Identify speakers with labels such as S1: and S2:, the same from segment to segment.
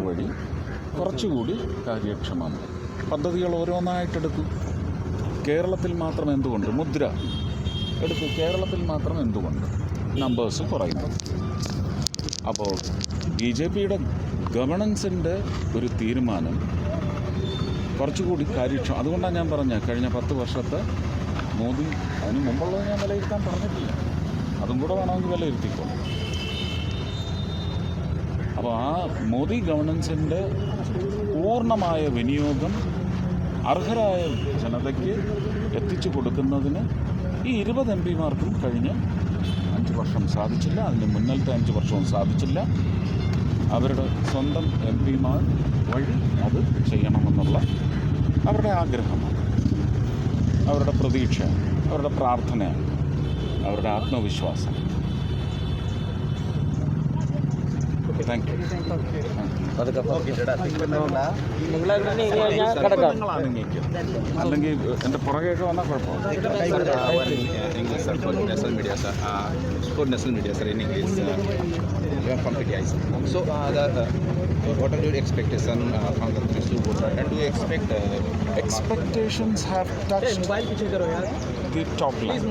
S1: വഴി കുറച്ചുകൂടി കാര്യക്ഷമമാണ്. പദ്ധതികൾ ഓരോന്നായിട്ടെടുക്കും. കേരളത്തിൽ മാത്രം എന്തുകൊണ്ട്? മുദ്ര. എടുത്തു കേരളത്തിൽ മാത്രം എന്തുകൊണ്ട്? നമ്പേഴ്സ് കുറയുന്നു. അപ്പോൾ ബി ജെ പിയുടെ ഗവണൻസിന്റെ ഒരു തീരുമാനം കുറച്ചുകൂടി കാര്യക്ഷമം അതുകൊണ്ടാണ് ഞാൻ പറഞ്ഞത് കഴിഞ്ഞ പത്ത് വർഷത്തെ മോദി അതിന് മുമ്പുള്ളത് ഞാൻ വിലയിരുത്താൻ പറഞ്ഞിട്ടില്ല. അതും കൂടെ വേണമെങ്കിൽ വിലയിരുത്തിക്കോളൂ. അപ്പോൾ ആ മോദി ഗവൺമെൻസിന്റെ പൂർണമായ വിനിയോഗം അർഹരായ ജനതയ്ക്ക് എത്തിച്ചു കൊടുക്കുന്നതിന് ഈ ഇരുപത് എം പിമാർക്കും കഴിഞ്ഞ അഞ്ച് വർഷം സാധിച്ചില്ല അതിന് മുന്നിലത്തെ അഞ്ച് വർഷവും സാധിച്ചില്ല. അവരുടെ സ്വന്തം എം പിമാർ വഴി അത് ചെയ്യണമെന്നുള്ള അവരുടെ ആഗ്രഹമാണ്. അവരുടെ പ്രതീക്ഷ അവരുടെ പ്രാർത്ഥന അവരുടെ ആത്മവിശ്വാസം താങ്ക് യു അല്ലെങ്കിൽ എൻ്റെ പുറകെയൊക്കെ വന്നാൽ കുഴപ്പമില്ല
S2: Uh, one in uh, English, sir, for national media, sir. Uh, for national media, sir, in English. Uh, we are from PTI. So, uh, the, uh, what are your expectations uh, from the Trishul voter? And do you expect uh,
S1: expectations have touched the top line.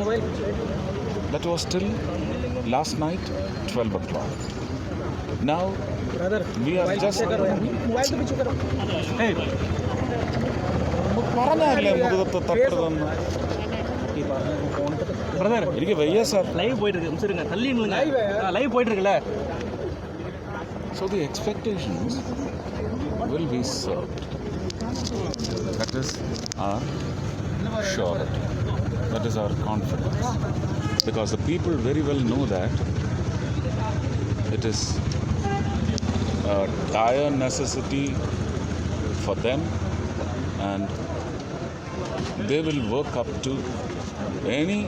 S1: That was till last night, 12 o'clock. Now, we are just. പറഞ്ഞല്ലേ മുതുകത്ത് തട്ടരുതെന്ന്
S3: brother
S1: എനിക്ക് വയ്യ sir
S3: live போயிட்டு இருக்கு சரிங்க தள்ளி நில்லுங்க live போயிட்டு இருக்குல்ல
S1: So the expectations will be served. That is our surety. That is our confidence. Because the people very well know that it is a dire necessity for them and they will work up to any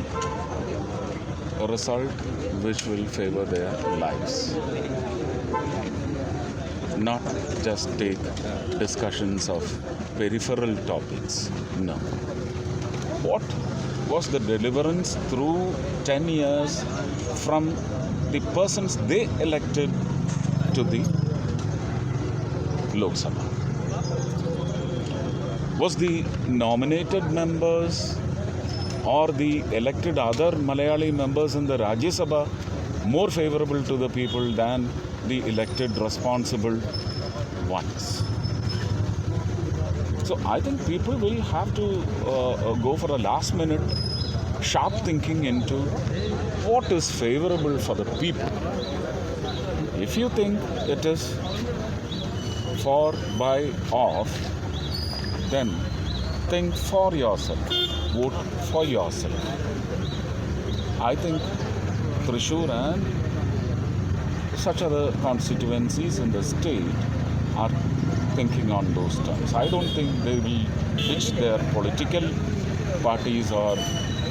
S1: result which will favor their lives not just take discussions of peripheral topics. No. What was the deliverance through 10 years from the persons they elected to the Lok Sabha? Was the nominated members or the elected other Malayali members in the Rajya Sabha more favorable to the people than the elected responsible ones? So I think people will have to uh, uh, go for a last minute sharp thinking into what is favorable for the people. If you think it is for, by, of, then think for yourself. Vote for yourself. I think Trishur and such other constituencies in the state are thinking on those terms. I don't think they will ditch their political parties or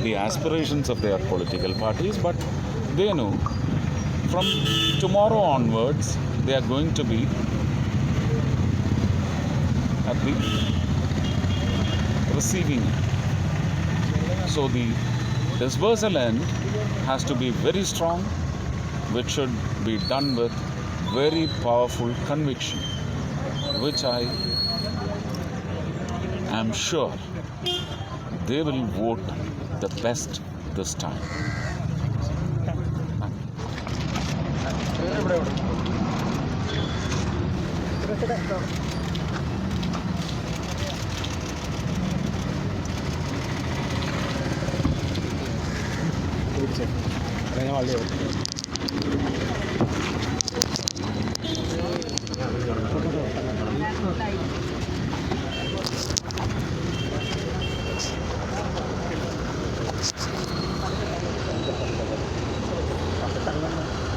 S1: the aspirations of their political parties, but they know from tomorrow onwards they are going to be at the receiving end. So the dispersal end has to be very strong, which should be done with very powerful conviction, which I am sure they will vote the best this time.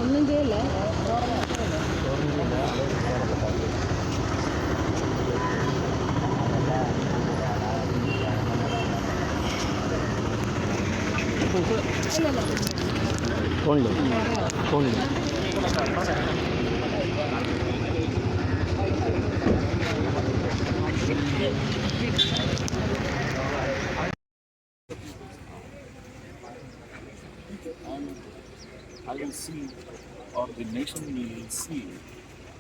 S4: ഒന്നും ചെയ്യല്ലേ
S3: শুনলি শুনলি
S1: I will see, or the nation will see,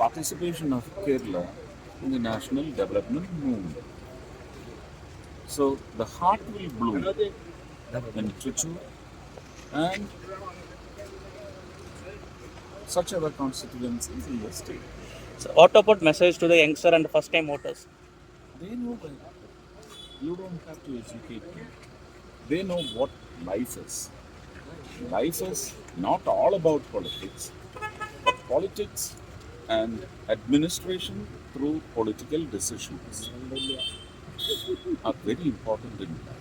S1: participation of Kerala in the national development movement. So the heart will bloom, when literature, and such other constituencies in the state.
S3: So what about message to the youngster and first time voters?
S1: They know that you don't have to educate them. They know what life is. Life is not all about politics, but politics and administration through political decisions are very important in life.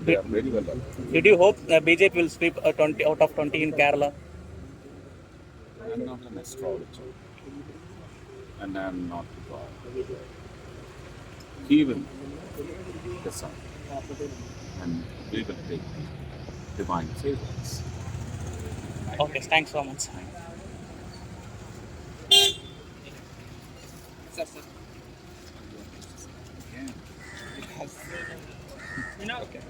S1: They are very well aware.
S3: Did you hope uh, BJP will sweep uh, 20 out of 20 in Kerala?
S1: I'm not an astrologer and I'm not God. He will decide and we will take divine favors.
S3: Okay, thanks so much.
S1: Okay.